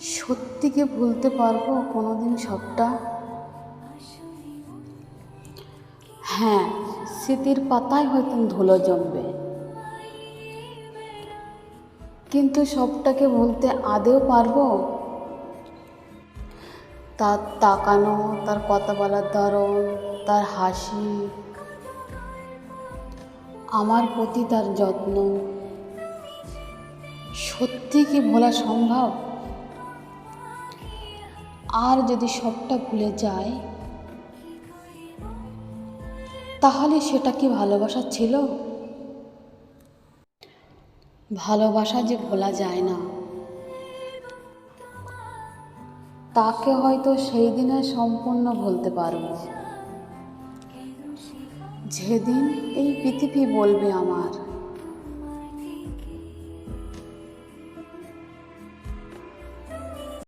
সত্যি কি ভুলতে পারব কোনোদিন সবটা? হ্যাঁ স্মৃতির পাতায় হয়তো ধুলো জমবে। কিন্তু সবটাকে ভুলতে আদেও পারব? তার তাকানো, তার কথা বলার ধরন, তার হাসি, আমার প্রতি তার যত্ন। সত্যি কি ভোলা সম্ভব? আর যদি সবটা ভুলে যায়, তাহলে সেটা কি ভালোবাসা ছিল? ভালোবাসা যে ভোলা যায় না। তাকে হয়তো সেই দিনে সম্পূর্ণ ভুলতে পারব। যেদিন এই পৃথিবী বলবে আমার